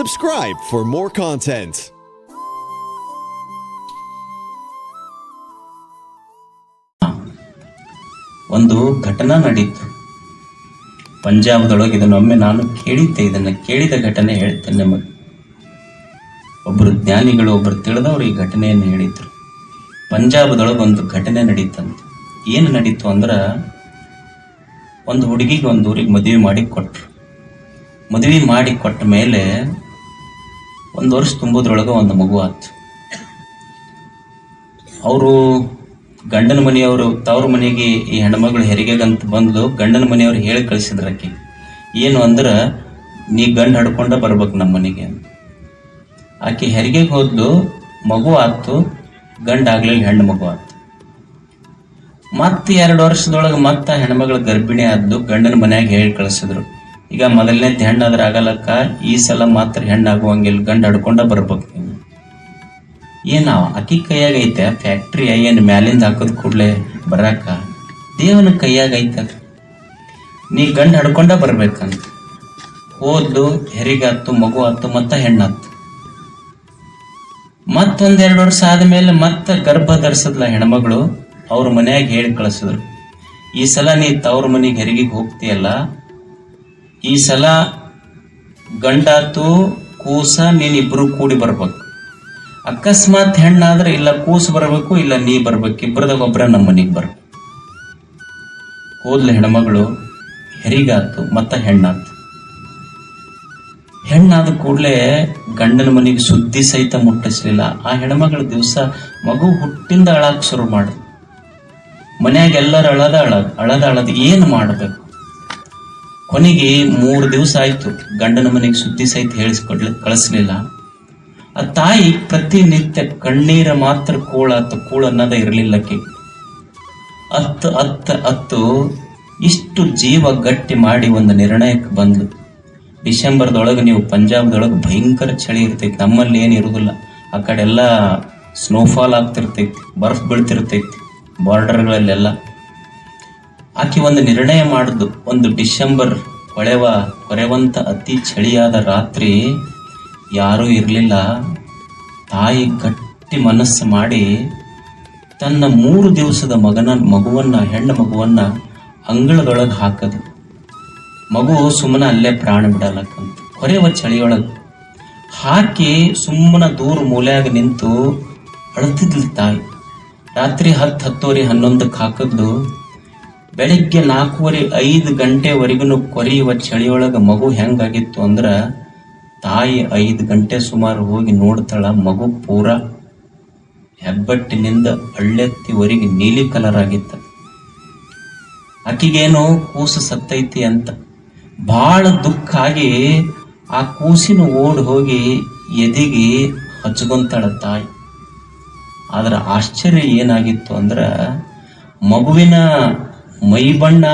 Subscribe for more content. ಒಂದು ಘಟನಾ ನಡೀತು. ಪಂಜಾಬ್ದೊಳಗೆ ಇದನ್ನೊಮ್ಮೆ ನಾನು ಕೇಳಿದ್ದೆ, ಇದನ್ನು ಕೇಳಿದ ಘಟನೆ ಹೇಳ್ತೇನೆ ನಿಮಗೆ. ಒಬ್ಬರು ಜ್ಞಾನಿಗಳು ಒಬ್ಬರು ತಿಳಿದವರು ಈ ಘಟನೆಯನ್ನು ಹೇಳಿದ್ರು. ಪಂಜಾಬದೊಳಗೆ ಒಂದು ಘಟನೆ ನಡೀತಂತೆ. ಏನು ನಡೀತು ಅಂದ್ರೆ, ಒಂದು ಹುಡುಗಿಗೆ ಒಂದು ಊರಿಗೆ ಮದುವೆ ಮಾಡಿ ಕೊಟ್ರು ಮದುವೆ ಮಾಡಿ ಕೊಟ್ಟ ಮೇಲೆ ಒಂದು ವರ್ಷ ತುಂಬೋದ್ರೊಳಗೆ ಒಂದು ಮಗು ಆಯ್ತು ಅವರು ಗಂಡನ ಮನೆಯವರು, ತವ್ರ ಮನೆಗೆ ಈ ಹೆಣ್ಮಗಳು ಹೆರಿಗೆಗಂತ ಬಂದು ಗಂಡನ ಮನೆಯವ್ರು ಹೇಳಿ ಕಳಿಸಿದ್ರ ಆಕಿ. ಏನು ಅಂದ್ರೆ, ನೀ ಗಂಡ ಹಡ್ಕೊಂಡ ಬರ್ಬೇಕು ನಮ್ಮ ಮನೆಗೆ ಆಕೆ ಹೆರಿಗೆಗೆ ಹೋದ್ಲು ಮಗು ಆಯ್ತು ಗಂಡ ಆಗ್ಲಿಲ್ಲ, ಹೆಣ್ಣು ಮಗು ಆಯ್ತು ಮತ್ತೆ ಎರಡು ವರ್ಷದೊಳಗೆ ಮತ್ತೆ ಹೆಣ್ಮಗಳ ಗರ್ಭಿಣಿ ಆದ್ಲು ಗಂಡನ ಮನೆಯಾಗ ಹೇಳಿ ಕಳಿಸಿದ್ರು. ಈಗ ಮೊದಲನೇ ಹೆಣ್ಣಾದ್ರೆ ಆಗಲಕ್ಕ, ಈ ಸಲ ಮಾತ್ರ ಹೆಣ್ಣಾಗುವಂಗಿಲ್ಲ ಗಂಡ ಹಡ್ಕೊಂಡ ಬರ್ಬೇಕು ನೀವು ಏನು ಅಕ್ಕಿ ಕೈಯಾಗೈತೆ ಫ್ಯಾಕ್ಟ್ರಿ ಏನು ಮ್ಯಾಲಿಂದ ಹಾಕೋದು ಕೂಡಲೇ ಬರಾಕ? ದೇವನ ಕೈಯಾಗ ಐತೆ ಅದು. ನೀ ಗಂಡ ಹಡ್ಕೊಂಡ ಬರ್ಬೇಕಂತ. ಹೋದ್ಲು ಹೆರಿಗಾತು ಮಗು ಆತು ಮತ್ತ ಹೆಣ್ಣಾತು ಮತ್ತೊಂದೆರಡು ವರ್ಷ ಆದಮೇಲೆ ಮತ್ತೆ ಗರ್ಭ ಧರಿಸದ್ಲ ಹೆಣ್ಮಗಳು, ಅವ್ರ ಮನೆಯಾಗ ಹೇಳಿ ಕಳಿಸಿದ್ರು. ಈ ಸಲ ನೀ ತವ್ರ ಮನೆಗೆ ಹೆರಿಗೆ ಹೋಗ್ತೀಯಲ್ಲ? ಈ ಸಲ ಗಂಡಾತು ಕೂಸ ನೀನಿಬ್ರು ಕೂಡಿ ಬರ್ಬೇಕು. ಅಕಸ್ಮಾತ್ ಹೆಣ್ಣಾದ್ರೆ ಇಲ್ಲ ಕೂಸು ಬರಬೇಕು, ಇಲ್ಲ ನೀ ಬರ್ಬೇಕು ಇಬ್ಬರದಾಗ ಒಬ್ಬರ ನಮ್ಮ ಮನೆಗೆ ಬರ್. ಹೋದ್ಲ ಹೆಣ್ಮಗಳು, ಹೆರಿಗಾತು, ಮತ್ತ ಹೆಣ್ಣಾತು. ಹೆಣ್ಣಾದ ಕೂಡಲೇ ಗಂಡನ ಮನೆಗೆ ಸುದ್ದಿ ಸಹಿತ ಮುಟ್ಟಿಸ್ಲಿಲ್ಲ. ಆ ಹೆಣ್ಮಗಳ ದಿವಸ ಮಗು ಹುಟ್ಟಿಂದ ಅಳಾಕ್ ಶುರು ಮಾಡ. ಮನೆಯಾಗೆಲ್ಲರೂ ಅಳದ ಅಳದ ಅಳದ ಅಳದ ಏನು ಮಾಡಬೇಕು? ಕೊನೆಗೆ ಮೂರು ದಿವಸ ಆಯ್ತು. ಗಂಡನ ಮನೆಗೆ ಸುದ್ದಿ ಸಹಿತ ಹೇಳಿಸ್ಕೊಡ್ಲಿ ಕಳಿಸ್ಲಿಲ್ಲ. ಆ ತಾಯಿ ಪ್ರತಿನಿತ್ಯ ಕಣ್ಣೀರ ಮಾತ್ರ ಕೂಳಾತ ಕೂಳ ಅನ್ನೋದ ಇರಲಿಲ್ಲಕ್ಕೆ ಅತ್ತು, ಅತ್ತ, ಅತ್ತು ಇಷ್ಟು ಜೀವ ಗಟ್ಟಿ ಮಾಡಿ ಒಂದು ನಿರ್ಣಯಕ್ಕೆ ಬಂದ್ಲು. ಡಿಸೆಂಬರ್ದೊಳಗೆ ನೀವು ಪಂಜಾಬ್ದೊಳಗೆ ಭಯಂಕರ ಚಳಿ ಇರ್ತೈತಿ. ನಮ್ಮಲ್ಲಿ ಏನು ಇರುವುದಿಲ್ಲ ಆ ಕಡೆ ಎಲ್ಲ ಸ್ನೋಫಾಲ್ ಆಗ್ತಿರ್ತೈತಿ, ಬರ್ಫ್ ಬೀಳ್ತಿರ್ತೈತಿ ಬಾರ್ಡರ್ಗಳಲ್ಲೆಲ್ಲ ಆಕೆ ಒಂದು ನಿರ್ಣಯ ಮಾಡಿದ್ದು. ಒಂದು ಡಿಸೆಂಬರ್ ಹೊಳೆವ ಕೊರೆವಂತ ಅತಿ ಚಳಿಯಾದ ರಾತ್ರಿ ಯಾರೂ ಇರಲಿಲ್ಲ. ತಾಯಿ ಗಟ್ಟಿ ಮನಸ್ಸು ಮಾಡಿ ತನ್ನ ಮೂರು ದಿವಸದ ಮಗನ, ಮಗುವನ್ನು, ಹೆಣ್ಣು ಮಗುವನ್ನು ಅಂಗಳದೊಳಗೆ ಹಾಕದು. ಮಗು ಸುಮ್ಮನೆ ಅಲ್ಲೇ ಪ್ರಾಣ ಬಿಡಲಕ್ಕಂತ. ಕೊರೆವ ಚಳಿಯೊಳಗೆ ಹಾಕಿ ಸುಮ್ಮನೆ ದೂರ ಮೂಲೆಯಾಗ ನಿಂತು ಅಳತಿದ್ಲು ತಾಯಿ. ರಾತ್ರಿ ಹತ್ತು ಹತ್ತುವರೆ ಹನ್ನೊಂದಕ್ಕೆ ಹಾಕಿದ್ದು. ಬೆಳಿಗ್ಗೆ ನಾಲ್ಕೂವರೆ ಐದು ಗಂಟೆವರೆಗೂ ಕೊರೆಯುವ ಚಳಿಯೊಳಗೆ ಮಗು ಹೆಂಗಾಗಿತ್ತು ಅಂದ್ರೆ ತಾಯಿ ಐದು ಗಂಟೆ ಸುಮಾರು ಹೋಗಿ ನೋಡ್ತಾಳ, ಮಗು ಪೂರ ಹೆಬ್ಬಟ್ಟಿನಿಂದ ಹಳ್ಳೆತ್ತಿವರೆಗೆ ನೀಲಿ ಕಲರ್ ಆಗಿತ್ತ. ಆಕಿಗೇನೋ ಕೂಸು ಸತ್ತೈತಿ ಅಂತ. ಬಹಳ ದುಃಖ ಆಗಿ ಆ ಕೂಸಿನ ಓಡ್ ಹೋಗಿ ಎದಿಗೆ ಹಚ್ಕೊಂತಾಳ ತಾಯಿ. ಆದ್ರೆ ಆಶ್ಚರ್ಯ ಏನಾಗಿತ್ತು ಅಂದ್ರೆ ಮಗುವಿನ ಮೈ ಬಣ್ಣ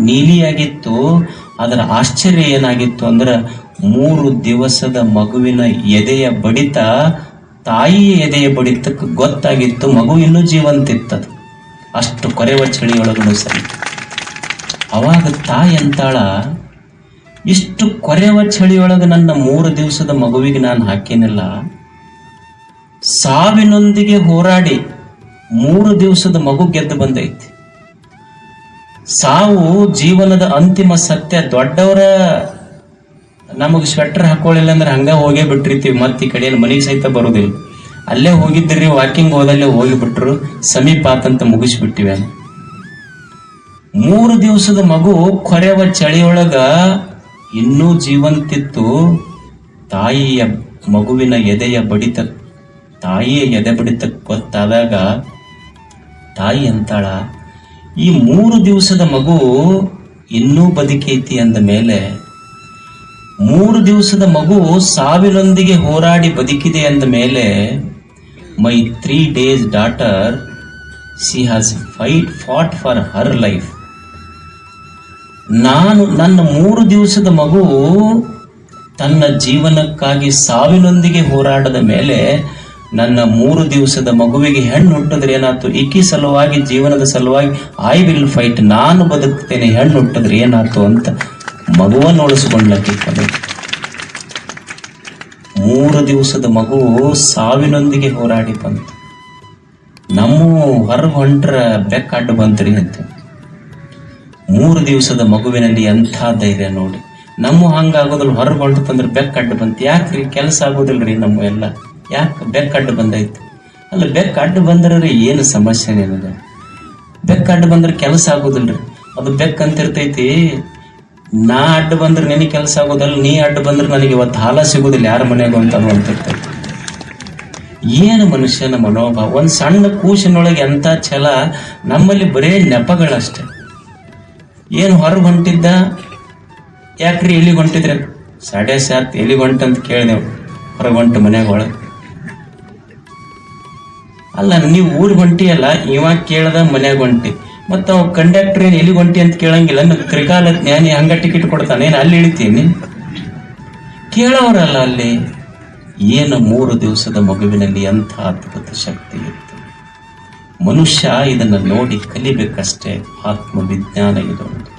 ನೀಲಿಯಾಗಿತ್ತು, ಅದರ ಆಶ್ಚರ್ಯ ಏನಾಗಿತ್ತು ಅಂದ್ರೆ ಮೂರು ದಿವಸದ ಮಗುವಿನ ಎದೆಯ ಬಡಿತ ತಾಯಿ ಎದೆಯ ಬಡಿತಕ್ಕೆ ಗೊತ್ತಾಗಿತ್ತು, ಮಗು ಇನ್ನೂ ಜೀವಂತಿತ್ತದು. ಅಷ್ಟು ಕೊರೆವ ಚಳಿಯೊಳಗೂ ಸರಿ. ಅವಾಗ ತಾಯಿ ಅಂತಾಳ, ಇಷ್ಟು ಕೊರೆವ ಚಳಿಯೊಳಗೆ ನನ್ನ ಮೂರು ದಿವಸದ ಮಗುವಿಗೆ ನಾನು ಹಾಕಿನಲ್ಲ. ಸಾವಿನೊಂದಿಗೆ ಹೋರಾಡಿ ಮೂರು ದಿವಸದ ಮಗು ಗೆದ್ದು ಬಂದೈತಿ. ಸಾವು ಜೀವನದ ಅಂತಿಮ ಸತ್ಯ. ದೊಡ್ಡವರ ನಮಗೆ ಸ್ವೆಟರ್ ಹಾಕೊಳ್ಳಿಲ್ಲ ಅಂದ್ರೆ ಹಂಗ ಹೋಗೇ ಬಿಟ್ಟಿರ್ತೀವಿ. ಮತ್ತೆ ಈ ಕಡೆ ಮನೆಗೆ ಸಹಿತ ಬರೋದಿಲ್ಲ. ಅಲ್ಲೇ ಹೋಗಿದ್ದಿರಿ ವಾಕಿಂಗ್ ಹೋದಲ್ಲೇ ಹೋಗಿಬಿಟ್ರು ಸಮೀಪ ಆತಂತ ಮುಗಿಸ್ಬಿಟ್ಟಿವೆ ಮೂರು ದಿವಸದ ಮಗು ಕೊರೆವ ಚಳಿಯೊಳಗ ಇನ್ನೂ ಜೀವಂತಿತ್ತು. ತಾಯಿಯ ಮಗುವಿನ ಎದೆಯ ಬಡಿತ, ತಾಯಿಯ ಎದೆ ಬಡಿತ ಗೊತ್ತಾದಾಗ, ತಾಯಿ ಅಂತಾಳ. ಈ ಮೂರು ದಿವಸದ ಮಗು ಇನ್ನೂ ಬದುಕೈತಿ ಅಂದ ಮೇಲೆ ಮೂರು ದಿವಸದ ಮಗು ಸಾವಿನೊಂದಿಗೆ ಹೋರಾಡಿ ಬದುಕಿದೆ ಅಂದ ಮೇಲೆ my three days daughter, she has fight fought for her life. ನಾನು ನನ್ನ ಮೂರು ದಿವಸದ ಮಗು ತನ್ನ ಜೀವನಕ್ಕಾಗಿ ಸಾವಿನೊಂದಿಗೆ ಹೋರಾಡದ ಮೇಲೆ ನನ್ನ ಮೂರು ದಿವಸದ ಮಗುವಿಗೆ ಹೆಣ್ಣು ಹುಟ್ಟಿದ್ರೆ ಏನಾಯ್ತು? ಇಕ್ಕಿ ಸಲುವಾಗಿ, ಜೀವನದ ಸಲುವಾಗಿ ಐ ವಿಲ್ ಫೈಟ್ ನಾನು ಬದುಕ್ತೇನೆ ಹೆಣ್ಣು ಹುಟ್ಟಿದ್ರೆ ಏನಾಯ್ತು ಅಂತ ಮಗುವನ್ನು ಉಳಿಸ್ಕೊಂಡ್ಲಕ್ಕಿ ಕೊನೆ ಮೂರು ದಿವಸದ ಮಗು ಸಾವಿನೊಂದಿಗೆ ಹೋರಾಡಿ ಬಂತು. ನಮ್ಮ ಹೊರಗೆ ಹೊಂಟ್ರ ಬೆಕ್ಕ ಅಡ್ಡ ಬಂತ್ರಿ ಅಂತ. ಮೂರು ದಿವಸದ ಮಗುವಿನಲ್ಲಿ ಎಂಥ ಧೈರ್ಯ ನೋಡಿ. ನಮ್ಮ ಹಂಗಾಗೋದಿಲ್ಲ ಹೊರಗೆ ಹೊಂಟತಂದ್ರೆ ಬೆಕ್ಕ ಅಡ್ಡ ಬಂತು. ಯಾಕ್ರಿ? ಕೆಲಸ ಆಗೋದಿಲ್ರಿ ನಮ್ಮ ಎಲ್ಲ. ಯಾಕೆ? ಬೆಕ್ಕ ಅಡ್ಡ ಬಂದೈತೆ ಅಲ್ಲ, ಬೆಕ್ಕ ಅಡ್ಡು ಬಂದ್ರೆ ಏನು ಸಮಸ್ಯೆ ನಿನಗೆ? ಬೆಕ್ಕ ಅಡ್ಡು ಬಂದ್ರೆ ಕೆಲಸ ಆಗೋದಿಲ್ರಿ. ಅದು ಬೆಕ್ಕ ಅಂತಿರ್ತೈತಿ, ನಾ ಅಡ್ಡ ಬಂದ್ರೆ ನಿನಗೆ ಕೆಲಸ ಆಗೋದಲ್ಲ, ನೀ ಅಡ್ಡ ಬಂದ್ರೆ ನನಗೆ ಇವತ್ತು ಹಾಲ ಸಿಗೋದಿಲ್ಲ, ಯಾರ ಮನೆಗೂ ಅಂತ ಅಂತಿರ್ತೈತಿ ಏನು ಮನುಷ್ಯನ ಮನೋಭಾವ? ಒಂದು ಸಣ್ಣ ಕೂಸಿನೊಳಗೆ ಎಂಥ ಛಲ? ನಮ್ಮಲ್ಲಿ ಬರೇ ನೆಪಗಳಷ್ಟೆ. ಏನು ಹೊರಗೆ ಹೊಂಟಿದ್ದ? ಯಾಕ್ರಿ ಎಲ್ಲಿಗೆ ಹೊಂಟಿದ್ರೆ? ಸಾಡೆ ಸಾತ್ ಎಲ್ಲಿಗೆ ಹೊಂಟಂತ ಕೇಳಿದೆವು ಹೊರಗೆ ಹೊಂಟು ಮನೆಗೆ ಒಳಗೆ. ಅಲ್ಲ, ನೀವು ಊರಿಗೆ ಹೊಂಟಿಯಲ್ಲ ಇವಾಗ ಕೇಳದ ಮನ್ಯಾಗ ಹೊಂಟಿ ಮತ್ತು ಅವ್ ಕಂಡಕ್ಟರ್ ಏನು ಎಲ್ಲಿಗೆ ಹೊಂಟಿ ಅಂತ ಕೇಳಂಗಿಲ್ಲ ನೀವು ತ್ರಿಕಾಲ ಜ್ಞಾನಿ ಹಂಗ ಟಿಕೆಟ್ ಕೊಡ್ತಾನೆ, ಏನು ಅಲ್ಲಿ ಇಳಿತೀನಿ? ಕೇಳೋರಲ್ಲ ಅಲ್ಲಿ. ಏನು ಮೂರು ದಿವಸದ ಮಗುವಿನಲ್ಲಿ ಎಂಥ ಅದ್ಭುತ ಶಕ್ತಿ ಇತ್ತು. ಮನುಷ್ಯ ಇದನ್ನು ನೋಡಿ ಕಲಿಬೇಕಷ್ಟೇ, ಆತ್ಮವಿಜ್ಞಾನ ಇದೊಂದು.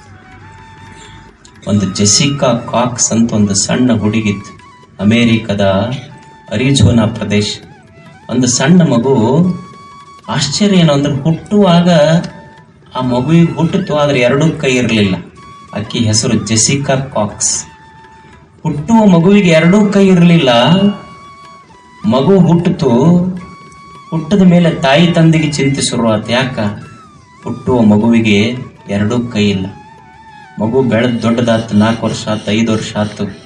ಒಂದು ಜೆಸಿಕಾ ಕಾಕ್ಸ್ ಅಂತ ಒಂದು ಸಣ್ಣ ಹುಡುಗಿತ್ತು ಅಮೇರಿಕದ ಅರಿಜೋನಾ ಪ್ರದೇಶ ಒಂದು ಸಣ್ಣ ಮಗು ಆಶ್ಚರ್ಯ ಏನು ಅಂದ್ರೆ ಹುಟ್ಟುವಾಗ ಆ ಮಗುವಿಗೆ ಹುಟ್ಟಿತು ಆದರೆ ಎರಡೂ ಕೈ ಇರಲಿಲ್ಲ. ಅಕ್ಕಿ ಹೆಸರು ಜೆಸಿಕಾ ಕಾಕ್ಸ್. ಹುಟ್ಟುವ ಮಗುವಿಗೆ ಎರಡೂ ಕೈ ಇರಲಿಲ್ಲ. ಮಗು ಹುಟ್ಟಿತು ಹುಟ್ಟಿದ ಮೇಲೆ ತಾಯಿ ತಂದೆಗೆ ಚಿಂತೆ ಶುರುವಾತು. ಯಾಕ? ಹುಟ್ಟುವ ಮಗುವಿಗೆ ಎರಡೂ ಕೈ ಇಲ್ಲ. ಮಗು ಬೆಳೆದು ದೊಡ್ಡದಾತು, ನಾಲ್ಕು ವರ್ಷ ಆತು, ಐದು ವರ್ಷ ಆತು.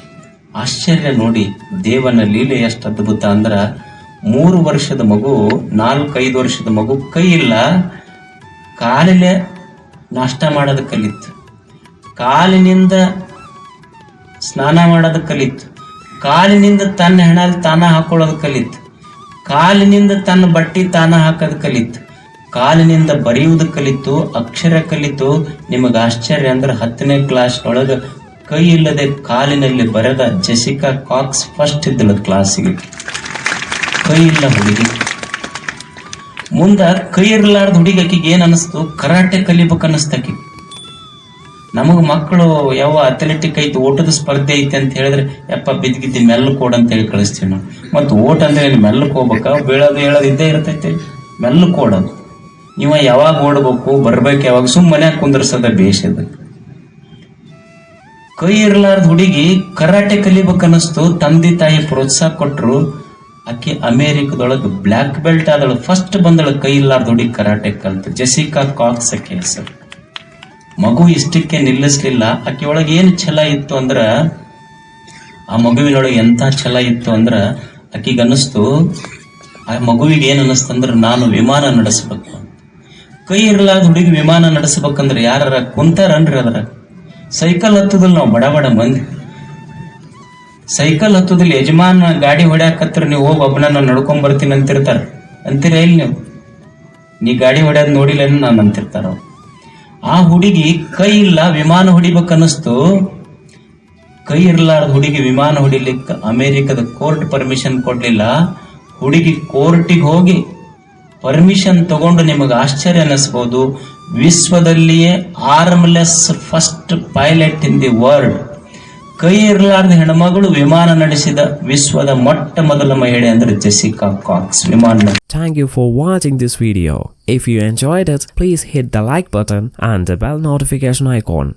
ಆಶ್ಚರ್ಯ ನೋಡಿ ದೇವನ ಲೀಲೆ ಎಷ್ಟು ಅದ್ಭುತ ಅಂದ್ರ ಮೂರು ವರ್ಷದ ಮಗು ನಾಲ್ಕೈದು ವರ್ಷದ ಮಗು ಕೈ ಇಲ್ಲ. ಕಾಲಿಲೆ ನಾಷ್ಟ ಮಾಡೋದು ಕಲಿತು. ಕಾಲಿನಿಂದ ಸ್ನಾನ ಮಾಡೋದು ಕಲಿತು. ಕಾಲಿನಿಂದ ತನ್ನ ಹೆಣಲ್ಲಿ ತಾನ ಹಾಕೊಳ್ಳೋದು ಕಲಿತು. ಕಾಲಿನಿಂದ ತನ್ನ ಬಟ್ಟಿ ತಾನ ಹಾಕೋದು ಕಲಿತು. ಕಾಲಿನಿಂದ ಬರೆಯುವುದು ಕಲಿತು, ಅಕ್ಷರ ಕಲಿತು. ನಿಮಗೆ ಆಶ್ಚರ್ಯ ಅಂದ್ರೆ ಹತ್ತನೇ ಕ್ಲಾಸ್ ಒಳಗೆ ಕೈ ಇಲ್ಲದೆ ಕಾಲಿನಲ್ಲಿ ಬರೆದ ಜೆಸಿಕಾ ಕಾಕ್ಸ್ ಫಸ್ಟ್ ಇದ್ದಳು ಕ್ಲಾಸಿಗೆ ಕೈ ಇಲ್ಲ ಹುಡುಗಿ ಮುಂದ ಕೈ ಇರ್ಲಾರ್ದ ಹುಡುಗಿ ಆಕಿಗೆ ಏನ್ ಅನಿಸ್ತು ಕರಾಟೆ ಕಲಿಬೇಕು ಅನಿಸ್ತಕಿ ನಮಗ ಮಕ್ಕಳು ಯಾವ ಅಥ್ಲೆಟಿಕ್ ಐತಿ, ಓಟದ ಸ್ಪರ್ಧೆ ಐತಿ ಅಂತ ಹೇಳಿದ್ರೆ, ಯಪ್ಪ ಬಿದ್ದಿಗಿದ್ದಿ ಮೆಲ್ಲಕ್ ಕೋಡ್ ಅಂತ ಹೇಳಿ ಕಳಿಸ್ತೀವಿ ನಾವು. ಮತ್ತು ಓಟ ಅಂದ್ರೆ ಮೆಲ್ಲಕ್ ಹೋಗ್ಬೇಕ? ಬೀಳೋದು ಹೇಳೋದು ಇದ್ದೇ ಇರ್ತೈತಿ. ಮೆಲ್ಲಕ್ ಓಡೋದು. ಇವ ಯಾವಾಗ ಓಡ್ಬೇಕು, ಬರ್ಬೇಕು ಯಾವಾಗ ಸುಮ್ಮನೆ ಕುಂದ್ರಸದ ಬೇಷದ ಕೈ ಇರ್ಲಾರ್ದ ಹುಡುಗಿ ಕರಾಟೆ ಕಲಿಬೇಕು ಅನ್ನಿಸ್ತು ತಂದೆ ತಾಯಿ ಪ್ರೋತ್ಸಾಹ ಕೊಟ್ರು. ಆಕೆ ಅಮೇರಿಕದೊಳಗೆ ಬ್ಲ್ಯಾಕ್ ಬೆಲ್ಟ್ ಆದಳು. ಫಸ್ಟ್ ಬಂದಳು ಕೈ ಇಲ್ಲಾರ್ದ ಹುಡುಗಿ ಕರಾಟೆ ಕಲ್ತು. ಜೆಸಿಕಾ ಕಾಕ್ಸ್ ಆಕೆ ಹೆಸರು. ಮಗು ಇಷ್ಟಕ್ಕೆ ನಿಲ್ಲಿಸ್ಲಿಲ್ಲ. ಆಕೆ ಒಳಗೆ ಏನು ಛಲ ಇತ್ತು ಅಂದ್ರೆ, ಆ ಮಗುವಿನೊಳಗೆ ಎಂತ ಛಲ ಇತ್ತು ಅಂದ್ರೆ ಆಕೆಗೆ ಅನ್ನಿಸ್ತು, ಆ ಮಗುವಿಗೆ ಏನು ಅನ್ನಿಸ್ತು ಅಂದ್ರೆ, ನಾನು ವಿಮಾನ ನಡೆಸಬೇಕು. ಕೈ ಇರ್ಲಾರ್ದ ಹುಡುಗಿ ವಿಮಾನ ನಡೆಸ್ಬೇಕಂದ್ರೆ ಯಾರ ಕುಂತಾರನ್ರಿ ಅದ್ರ ಸೈಕಲ್ ಹತ್ತದಲ್ಲಿ ನಾವು ಬಡ ಬಡ ಮಂದಿ. ಸೈಕಲ್ ಹತ್ತದಲ್ಲಿ ಯಜಮಾನ ಗಾಡಿ ಹೊಡ್ಯಾಕತ್ರ ನೀವು ಹೋಗಿ ಒಬ್ಬನ ನಡ್ಕೊಂಡ್ ಬರ್ತೀನಿ ಅಂತಿರ್ತಾರ. ಅಂತೀರ ಇಲ್ಲಿ ನೀವು? ನೀ ಗಾಡಿ ಹೊಡ್ಯಾದ್ ನೋಡಿಲ್ಲ ನಾನು ಅಂತಿರ್ತಾರ. ಆ ಹುಡುಗಿ ಕೈ ಇಲ್ಲ, ವಿಮಾನ ಹೊಡಿಬೇಕನ್ನಿಸ್ತು. ಕೈ ಇರ್ಲಾರ್ದ ಹುಡುಗಿ ವಿಮಾನ ಹೊಡಿಲಿಕ್ಕೆ ಅಮೆರಿಕದ ಕೋರ್ಟ್ ಪರ್ಮಿಷನ್ ಕೊಡ್ಲಿಲ್ಲ. ಹುಡುಗಿ ಕೋರ್ಟಿಗೆ ಹೋಗಿ ಪರ್ಮಿಷನ್ ತಗೊಂಡು ನಿಮಗೆ ಆಶ್ಚರ್ಯ ಅನ್ನಿಸ್ಬೋದು. ವಿಶ್ವದಲ್ಲಿಯೇ armless first pilot in the world. ಕೈ ಇರಲಾರದ ಹೆಣ್ಮಗಳು ವಿಮಾನ ನಡೆಸಿದ ವಿಶ್ವದ ಮೊಟ್ಟ ಮೊದಲ ಮಹಿಳೆ ಅಂದ್ರೆ ಜೆಸಿಕಾ ಕಾಕ್ಸ್ ವಿಮಾನ thank you for watching this video if you enjoyed it please hit the like button on the bell notification icon